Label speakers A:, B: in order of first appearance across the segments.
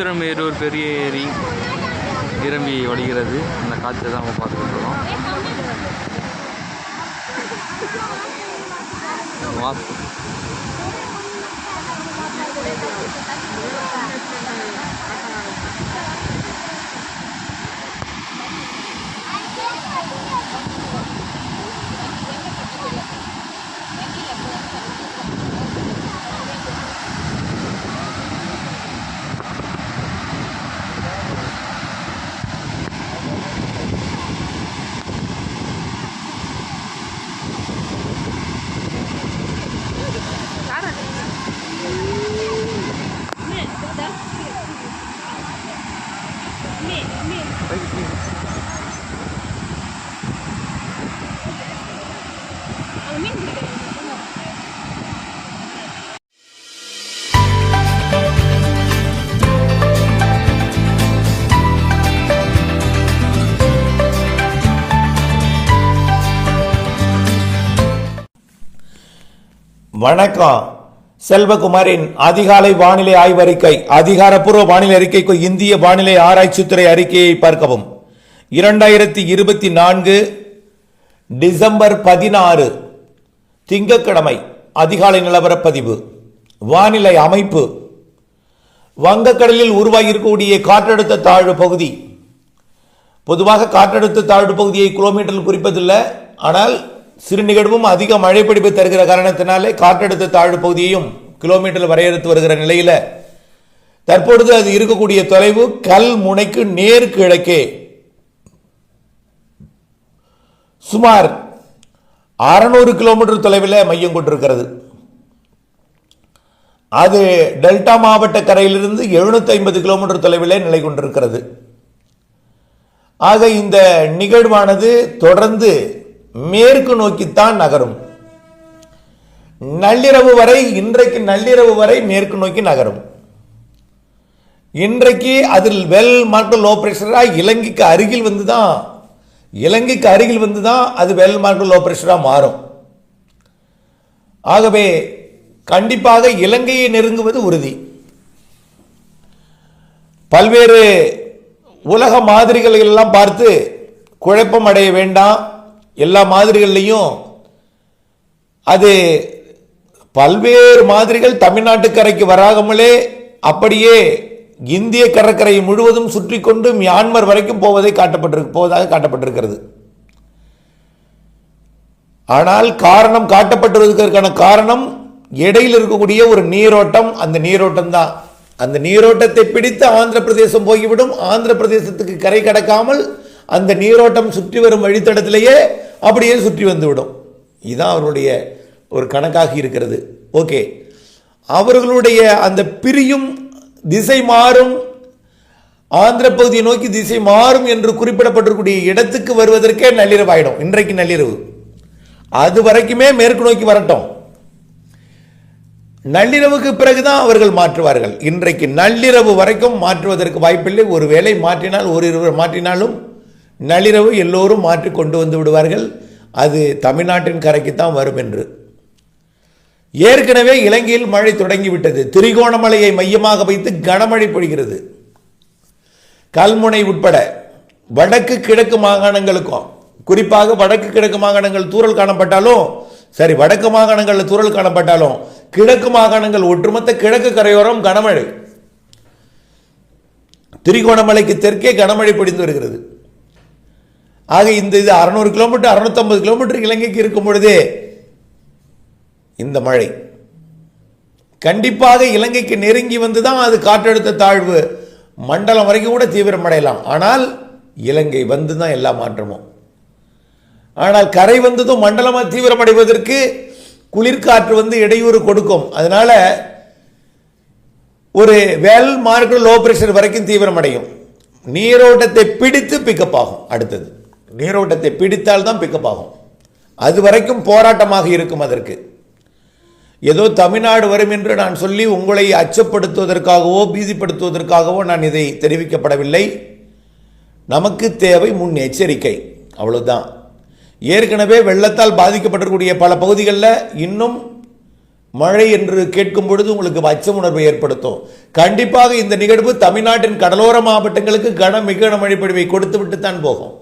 A: உத்திரமேரூர் பெரிய ஏரி நிரம்பி வழிகிறது. அந்த காட்சியை தான் நம்ம பார்த்துக்கிட்டு இருக்கோம்.
B: வணக்கம். செல்வகுமாரின் அதிகாலை வானிலை ஆய்வறிக்கை அதிகாரப்பூர்வ வானிலை அறிக்கைக்கு இந்திய வானிலை ஆராய்ச்சித்துறை அறிக்கையை பார்க்கவும். இரண்டாயிரத்தி இருபத்தி நான்கு டிசம்பர் பதினாறு திங்கக்கிழமை அதிகாலை நிலவரப்பதிவு. வானிலை அமைப்பு. வங்கக்கடலில் உருவாகியிருக்கக்கூடிய காற்றழுத்த தாழ்வு பகுதி. பொதுவாக காற்றழுத்த தாழ்வு பகுதியை கிலோமீட்டரில் குறிப்பதில்லை ஆனால் சிறு நிகழ்வும் அதிக மழை பிடிப்பு தருகிற காரணத்தினாலே காற்றழுத்த தாழ்வு பகுதியையும் கிலோமீட்டர் வரையறுத்து வருகிற நிலையில் தற்பொழுது அது இருக்கக்கூடிய தொலைவு கல் முனைக்கு நேர் கிழக்கே சுமார் அறுநூறு கிலோமீட்டர் தொலைவில் மையம் கொண்டிருக்கிறது. அது டெல்டா மாவட்ட கரையிலிருந்து எழுநூத்தி ஐம்பது கிலோமீட்டர் தொலைவிலே நிலை கொண்டிருக்கிறது. ஆக இந்த நிகழ்வானது தொடர்ந்து மேற்கு நோக்கித்தான் நகரும். நள்ளிரவு வரை இன்றைக்கு நள்ளிரவு வரை மேற்கு நோக்கி நகரும். இன்றைக்கு அதில் வெல் மார்க் லோ பிரஷரா இலங்கைக்கு அருகில் வந்து தான் இலங்கைக்கு அருகில் வந்து தான் அது வெல் மார்க் லோ பிரஷரா மாறும். ஆகவே கண்டிப்பாக இலங்கையை நெருங்குவது உறுதி. பல்வேறு உலக மாதிரிகளை எல்லாம் பார்த்து குழப்பம் அடைய வேண்டாம். எல்லா மாதிரிகள்லையும் அது பல்வேறு மாதிரிகள் தமிழ்நாட்டு கரைக்கு வராமலே அப்படியே இந்திய கடற்கரை முழுவதும் சுற்றி கொண்டு மியான்மர் வரைக்கும் போவதை காட்டப்பட்டிருக்கு போவதாக காட்டப்பட்டிருக்கிறது. ஆனால் காரணம் காட்டப்பட்டிருக்கிறதுக்கான காரணம் இடையில் இருக்கக்கூடிய ஒரு நீரோட்டம். அந்த நீரோட்டம் தான் அந்த நீரோட்டத்தை பிடித்து ஆந்திர பிரதேசம் போய்விடும். ஆந்திர பிரதேசத்துக்கு கரை கடக்காமல் அந்த நீரோட்டம் சுற்றி வரும் வழித்தடத்திலேயே அப்படியே சுற்றி வந்துவிடும். இதுதான் அவருடைய ஒரு கணக்காக இருக்கிறது. ஓகே. அவர்களுடைய அந்த பிரியும் திசை மாறும். ஆந்திர பகுதியை நோக்கி திசை மாறும் என்று குறிப்பிடப்பட்டிருக்கூடிய இடத்துக்கு வருவதற்கே நள்ளிரவு ஆகிடும் இன்றைக்கு நள்ளிரவு. அது வரைக்குமே மேற்கு நோக்கி வரட்டும். நள்ளிரவுக்கு பிறகுதான் அவர்கள் மாற்றுவார்கள். இன்றைக்கு நள்ளிரவு வரைக்கும் மாற்றுவதற்கு வாய்ப்பில்லை. ஒருவேளை மாற்றினால் ஒரு இருவர் மாற்றினாலும் நள்ளிரவு எல்லோரும் மாற்றி கொண்டு வந்து விடுவார்கள். அது தமிழ்நாட்டின் கரைக்குத்தான் வரும் என்று. ஏற்கனவே இலங்கையில் மழை தொடங்கிவிட்டது. திரிகோணமலையை மையமாக வைத்து கனமழை பொழிகிறது. கல்முனை உட்பட வடக்கு கிழக்கு மாகாணங்களுக்கும் குறிப்பாக வடக்கு கிழக்கு மாகாணங்கள் தூரல் காணப்பட்டாலும் சரி வடக்கு மாகாணங்களில் தூரல் காணப்பட்டாலும் கிழக்கு மாகாணங்கள் ஒட்டுமொத்த கிழக்கு கரையோரம் கனமழை. திரிகோணமலைக்கு தெற்கே கனமழை பொழிந்து வருகிறது. ஆக இந்த இது அறுநூறு கிலோமீட்டர் அறுநூத்தம்பது கிலோமீட்டர் இலங்கைக்கு இருக்கும் பொழுது இந்த மழை. கண்டிப்பாக இலங்கைக்கு நெருங்கி வந்து தான் அது காற்றழுத்த தாழ்வு. மண்டலம் வரைக்கும் கூட தீவிரமடையலாம். ஆனால் இலங்கை வந்து தான் எல்லா மாற்றமும். ஆனால் கரை வந்ததும் மண்டலமாக தீவிரமடைவதற்கு குளிர்காற்று வந்து இடையூறு கொடுக்கும். அதனால ஒரு வெல் மார்க் லோ பிரஷர் வரைக்கும் தீவிரமடையும். நீரோட்டத்தை பிடித்து பிக்கப் ஆகும் அடுத்தது. நீரோட்டத்தை பிடித்தால் தான் பிக்கப் ஆகும். அது வரைக்கும் போராட்டமாக இருக்கும் அதற்கு. ஏதோ தமிழ்நாடு வரும் என்று நான் சொல்லி உங்களை அச்சப்படுத்துவதற்காகவோ பீதிப்படுத்துவதற்காகவோ நான் இதை தெரிவிக்கப்படவில்லை. நமக்கு தேவை முன் எச்சரிக்கை அவ்வளவுதான். ஏற்கனவே வெள்ளத்தால் பாதிக்கப்பட்டிருக்கக்கூடிய பல பகுதிகளில் இன்னும் மழை என்று கேட்கும் பொழுது உங்களுக்கு அச்சம் உணர்வை ஏற்படுத்தும். கண்டிப்பாக இந்த நிகழ்வு தமிழ்நாட்டின் கடலோர மாவட்டங்களுக்கு கன மிக கனமழை பொழிவை கொடுத்து விட்டு தான் போகும்.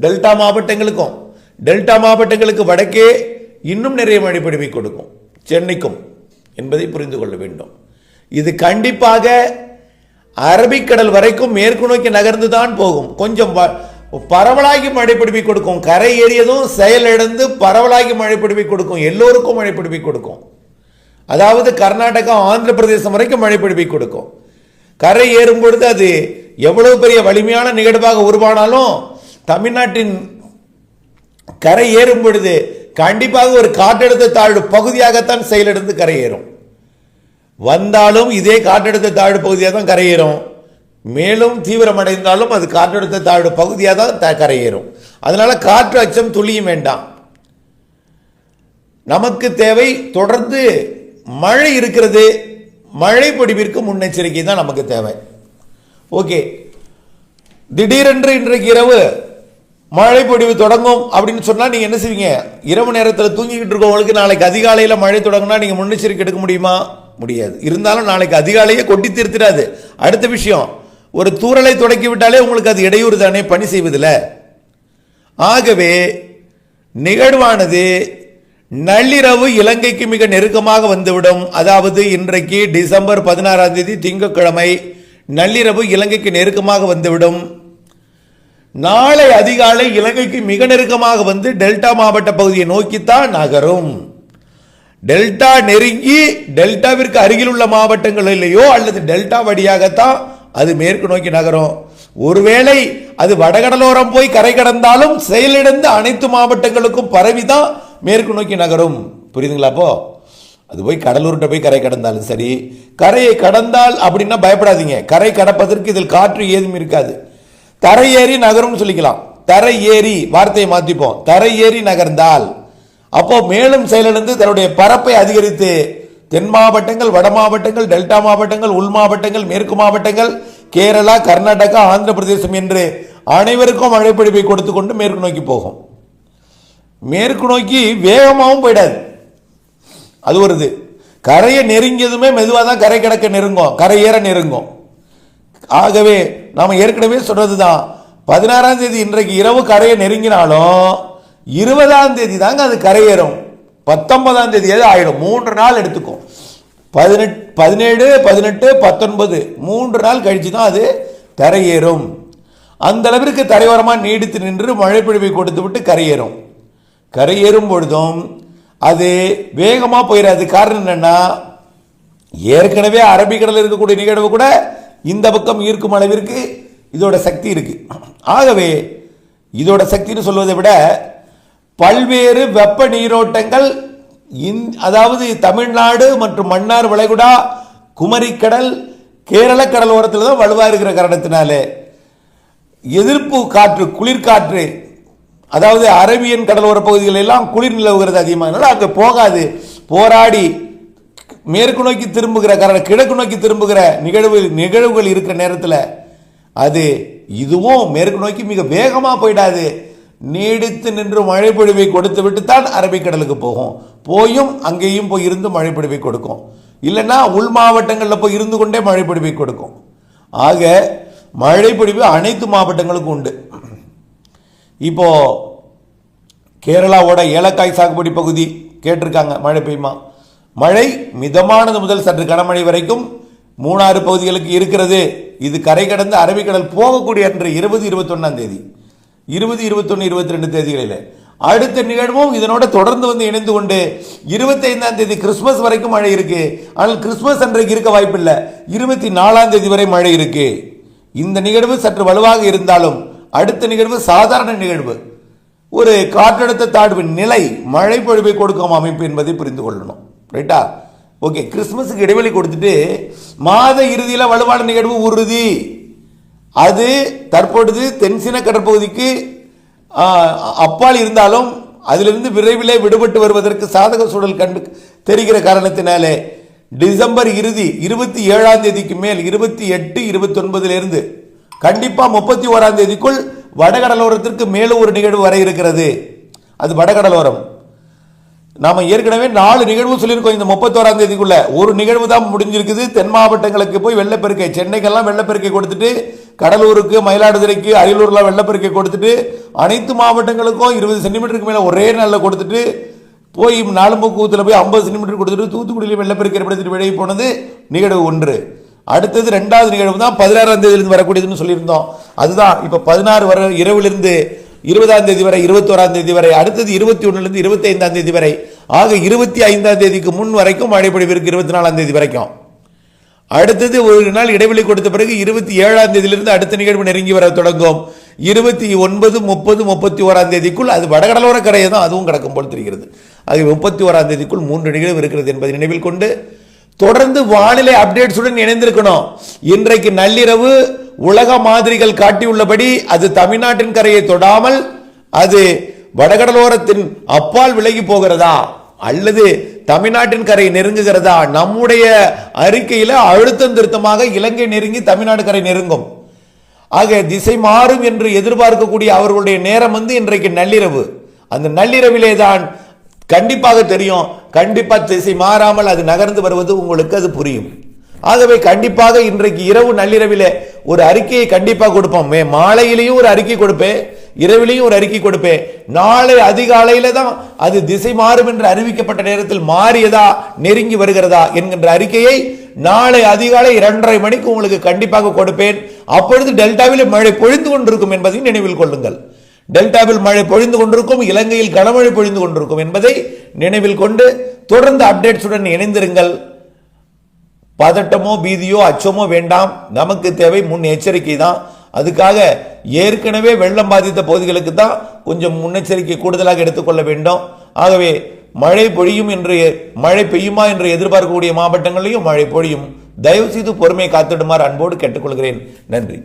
B: டெல்டா மாவட்டங்களுக்கும் டெல்டா மாவட்டங்களுக்கு வடக்கே இன்னும் நிறைய மழை பொழிவை கொடுக்கும். சென்னைக்கும் என்பதை புரிந்து கொள்ள வேண்டும். இது கண்டிப்பாக அரபிக்கடல் வரைக்கும் மேற்கு நோக்கி நகர்ந்து தான் போகும். கொஞ்சம் வ- பரவலாகி மழை கொடுக்கும். கரை ஏறியதும் செயலிழந்து பரவலாகி மழை கொடுக்கும். எல்லோருக்கும் மழை கொடுக்கும். அதாவது கர்நாடகா ஆந்திர பிரதேசம் வரைக்கும் மழை கொடுக்கும். கரை ஏறும் பொழுது அது எவ்வளவு பெரிய வலிமையான நிகழ்வாக உருவானாலும் தமிழ்நாட்டின் கரை ஏறும் பொழுது கண்டிப்பாக ஒரு காற்றழுத்த தாழ்வு பகுதியாகத்தான் செயலிழந்து கரையேறும் வந்தாலும் இதே காற்றழுத்த தாழ்வு பகுதியாக தான் கரையேறும் மேலும் தீவிரமடைந்தாலும் அது காற்றழுத்த தாழ்வு பகுதியாக தான் த- கரையேறும் அதனால காற்று அச்சம் துளியும் வேண்டாம். நமக்கு தேவை தொடர்ந்து மழை இருக்கிறது. மழை பொடிவிற்கு முன்னெச்சரிக்கை தான் நமக்கு தேவை. ஓகே. திடீரென்று இன்றைக்கு இரவு மழை பொழிவு தொடங்கும் அப்படின்னு சொன்னால் நீங்கள் என்ன செய்வீங்க? இரவு நேரத்தில் தூங்கிக்கிட்டு இருக்கவங்களுக்கு நாளைக்கு அதிகாலையில் மழை தொடங்கினா நீங்கள் முன்னெச்சரிக்கை எடுக்க முடியுமா? முடியாது. இருந்தாலும் நாளைக்கு அதிகாலையே கொட்டி தீர்த்திடாது. அடுத்த விஷயம் ஒரு தூறலை தொடக்கி விட்டாலே உங்களுக்கு அது இடையூறு தானே? பணி செய்வதில்லை. ஆகவே நிகழ்வானது நள்ளிரவு இலங்கைக்கு மிக நெருக்கமாக வந்துவிடும். அதாவது இன்றைக்கு டிசம்பர் பதினாறாம் தேதி திங்கட்கிழமை நள்ளிரவு இலங்கைக்கு நெருக்கமாக வந்துவிடும். நாளை அதிகாலை இலங்கைக்கு மிக நெருக்கமாக வந்து டெல்டா மாவட்ட பகுதியை நோக்கித்தான் நகரும். டெல்டா நெருங்கி டெல்டாவிற்கு அருகில் உள்ள மாவட்டங்களிலேயோ அல்லது டெல்டா வழியாகத்தான் அது மேற்கு நோக்கி நகரும். ஒருவேளை அது வடகடலோரம் போய் கரை கடந்தாலும் செயலிழந்து அனைத்து மாவட்டங்களுக்கும் பரவிதான் மேற்கு நோக்கி நகரும். புரியுதுங்களா அப்போ? அது போய் கடலூர்கிட்ட போய் கரை கடந்தாலும் சரி கரையை கடந்தால் அப்படின்னா பயப்படாதீங்க. கரை கடப்பதற்கு இதில் காற்று ஏதும் இருக்காது. தரை ஏறி நகரும்னு சொல்லிக்கலாம். தரை ஏறி வார்த்தையை மாத்திப்போம். தரை ஏறி நகர்ந்தால் அப்போ மேலும் செயலிழந்து தன்னுடைய பரப்பை அதிகரித்து தென் மாவட்டங்கள் வட மாவட்டங்கள் டெல்டா மாவட்டங்கள் உள் மாவட்டங்கள் மேற்கு மாவட்டங்கள் கேரளா கர்நாடகா ஆந்திர பிரதேசம் என்று அனைவருக்கும் மழைப்பொழிவை கொடுத்து கொண்டு மேற்கு நோக்கி போகும். மேற்கு நோக்கி வேகமாகவும் போயிடாது. அது ஒரு இது. கரையை நெருங்கியதுமே மெதுவாக தான் கரை கிடக்க நெருங்கும். கரை ஏற நெருங்கும். ஆகவே நாம் ஏற்கனவே சொன்னது தான் பதினாறாம் தேதி இன்றைக்கு இரவு கரையை நெருங்கினாலும் இருபதாம் தேதி தாங்க அது கரையேறும். பத்தொன்பதாம் தேதி ஆயிடும். மூன்று நாள் எடுத்துக்கும் பதினெட்டு பதினேழு பதினெட்டு பத்தொன்பது. மூன்று நாள் கழித்து தான் அது கரையேறும். அந்த அளவிற்கு தரையோரமாக நீடித்து நின்று மழை பொழிவை கொடுத்து விட்டு கரையேறும். கரையேறும் பொழுதும் அது வேகமாக போயிடாது காரணம் என்னென்னா ஏற்கனவே அரபிக்கடலில் இருக்கக்கூடிய நிகழ்வு கூட இந்த பக்கம் ஈர்க்கும் அளவிற்கு இதோட சக்தி இருக்கு. ஆகவே இதோட சக்தின்னு சொல்வதை விட பல்வேறு வெப்ப நீரோட்டங்கள் இந் அதாவது தமிழ்நாடு மற்றும் மன்னார் வளைகுடா குமரிக்கடல் கேரள கடலோரத்தில் தான் வலுவாக இருக்கிற காரணத்தினாலே எதிர்ப்பு காற்று குளிர்காற்று அதாவது அரேபியன் கடலோர பகுதிகளெல்லாம் குளிர் நிலவுகிறது அதிகமாக அங்கே போகாது போராடி மேற்கு நோக்கி திரும்புகிற காரணம் கிழக்கு நோக்கி திரும்புகிற நிகழ்வு நிகழ்வுகள் இருக்கிற நேரத்தில் அது இதுவும் மேற்கு நோக்கி மிக வேகமாக போயிடாது. நீடித்து நின்று மழைப்பொழிவை கொடுத்து விட்டு தான் அரபிக்கடலுக்கு போகும். போயும் அங்கேயும் போய் இருந்து மழைப்பொழிவை கொடுக்கும். இல்லைன்னா உள் மாவட்டங்களில் போய் இருந்து கொண்டே மழைப்பொழிவை கொடுக்கும். ஆக மழைப்பொழிவு அனைத்து மாவட்டங்களுக்கும் உண்டு. இப்போ கேரளாவோட ஏலக்காய் சாகுபடி பகுதி கேட்டிருக்காங்க மழை பெய்யுமா? மழை மிதமானது முதல் சற்று கனமழை வரைக்கும் மூணாறு பகுதிகளுக்கு இருக்கிறது. இது கரை கடந்து அரபிக்கடல் போகக்கூடிய அன்று இருபது இருபத்தொன்னாம் தேதி. இருபது இருபத்தொன்று இருபத்தி ரெண்டு தேதிகளில். அடுத்த நிகழ்வும் இதனோட தொடர்ந்து வந்து இணைந்து கொண்டு இருபத்தைந்தாம் தேதி கிறிஸ்மஸ் வரைக்கும் மழை இருக்கு. ஆனால் கிறிஸ்மஸ் அன்றைக்கு இருக்க வாய்ப்பில்லை. இருபத்தி நாலாம் தேதி வரை மழை இருக்கு. இந்த நிகழ்வு சற்று வலுவாக இருந்தாலும் அடுத்த நிகழ்வு சாதாரண நிகழ்வு. ஒரு காற்றழுத்த தாழ்வு நிலை மழை பொழிவை கொடுக்கும் அமைப்பு என்பதை புரிந்து கொள்ளணும். ரைட்டா ஓகே கிறிஸ்மஸுக்கு இடைவெளி கொடுத்துட்டு மாத இறுதியில் வலுவான நிகழ்வு உறுதி அது தற்பொழுது தென்சின கடற்பகுதிக்கு அப்பால் இருந்தாலும் அதிலிருந்து விரைவிலே விடுபட்டு வருவதற்கு சாதக சூழல் கண்டு தெரிகிற காரணத்தினாலே டிசம்பர் இறுதி இருபத்தி ஏழாம் தேதிக்கு மேல் இருபத்தி எட்டு இருபத்தி கண்டிப்பாக முப்பத்தி ஓராம் தேதிக்குள் வடகடலோரத்திற்கு மேலும் ஒரு நிகழ்வு வர இருக்கிறது. அது வடகடலோரம். நாம ஏற்கனவே நாலு நிகழ்வு சொல்லியிருக்கோம் இந்த முப்பத்தோராம் தேதிக்குள்ள. ஒரு நிகழ்வு தான் முடிஞ்சிருக்குது. தென் மாவட்டங்களுக்கு போய் வெள்ளப்பெருக்கை சென்னைக்கெல்லாம் வெள்ளப்பெருக்கை கொடுத்துட்டு கடலூருக்கு மயிலாடுதுறைக்கு அரியலூர்லாம் வெள்ளப்பெருக்கை கொடுத்துட்டு அனைத்து மாவட்டங்களுக்கும் இருபது சென்டிமீட்டருக்கு மேலே ஒரே நாளில் கொடுத்துட்டு போய் நாலும்பக்கூத்தில் போய் ஐம்பது சென்டிமீட்டர் கொடுத்துட்டு தூத்துக்குடியில் வெள்ளப்பெருக்கை ஏற்படுத்திட்டு வெளியே போனது நிகழ்வு ஒன்று. அடுத்தது ரெண்டாவது நிகழ்வு தான் பதினாறாம் தேதியிலிருந்து வரக்கூடியதுன்னு சொல்லியிருந்தோம். அதுதான் இப்போ பதினாறு வர இரவிலிருந்து இருபதாம் தேதி வரை இருபத்தோராம் தேதி வரை அடுத்தது இருபத்தி ஒன்றுலேருந்து இருபத்தைந்தாம் தேதி வரை ஆக இருபத்தி ஐந்தாம் தேதிக்கு முன் வரைக்கும் மழை இருபத்தி நாலாம் தேதி வரைக்கும். அடுத்தது ஒரு நாள் இடைவெளி கொடுத்த பிறகு இருபத்தி ஏழாம் தேதியிலிருந்து அடுத்த நிகழ்வு நெருங்கி வர தொடங்கும். இருபத்தி ஒன்பது முப்பது முப்பத்தி ஓராம் தேதிக்குள் அது வடகடலோர கரையை தான் அதுவும் கிடக்கும் போல் தெரிகிறது. அது முப்பத்தி ஓராம் தேதிக்குள் மூன்று நிகழ்வு இருக்கிறது என்பதை நினைவில் கொண்டு தொடர்ந்து வானிலை அப்டேட்ஸுடன் இணைந்திருக்கணும். இன்றைக்கு நள்ளிரவு உலக மாதிரிகள் காட்டியுள்ளபடி அது தமிழ்நாட்டின் கரையை தொடாமல் அது வடகடலோரத்தின் அப்பால் விலகி போகிறதா? அல்லது தமிழ்நாட்டின் கரை நெருங்குகிறதா? நம்முடைய அறிக்கையில் அழுத்தம் திருத்தமாக இலங்கை நெருங்கி தமிழ்நாடு கரை நெருங்கும். ஆக திசை மாறும் என்று எதிர்பார்க்கக்கூடிய அவர்களுடைய நேரம் வந்து இன்றைக்கு நள்ளிரவு. அந்த நள்ளிரவிலே தான் கண்டிப்பாக தெரியும் கண்டிப்பாக திசை மாறாமல் அது நகர்ந்து வருவது உங்களுக்கு அது புரியும். ஆகவே கண்டிப்பாக இன்றைக்கு இரவு நள்ளிரவிலே ஒரு அறிக்கையை கண்டிப்பாக கொடுப்போம். மே மாலையிலையும் ஒரு அறிக்கை கொடுப்பேன். இரவிலையும் ஒரு அறிக்கை கொடுப்பேன். நாளை அதிகாலையில தான் அது திசை மாறும் என்று அறிவிக்கப்பட்ட நேரத்தில் மாறியதா நெருங்கி வருகிறதா என்கின்ற அறிக்கையை நாளை அதிகாலை இரண்டரை மணிக்கு உங்களுக்கு கண்டிப்பாக கொடுப்பேன். அப்பொழுது டெல்டாவில் மழை பொழிந்து கொண்டிருக்கும் என்பதையும் நினைவில் கொள்ளுங்கள். டெல்டாவில் மழை பொழிந்து கொண்டிருக்கும் இலங்கையில் கனமழை பொழிந்து கொண்டிருக்கும் என்பதை நினைவில் கொண்டு தொடர்ந்து அப்டேட்ஸுடன் இணைந்திருங்கள். பதட்டமோ பீதியோ அச்சமோ வேண்டாம். நமக்கு தேவை முன் எச்சரிக்கை தான். அதுக்காக ஏற்கனவே வெள்ளம் பாதித்த பகுதிகளுக்கு தான் கொஞ்சம் முன்னெச்சரிக்கை கூடுதலாக எடுத்துக்கொள்ள வேண்டும். ஆகவே மழை பொழியும் என்று மழை பெய்யுமா என்று எதிர்பார்க்கக்கூடிய மாவட்டங்களிலும் மழை பொழியும். தயவுசெய்து பொறுமையை காத்திடுமாறு அன்போடு கேட்டுக்கொள்கிறேன். நன்றி.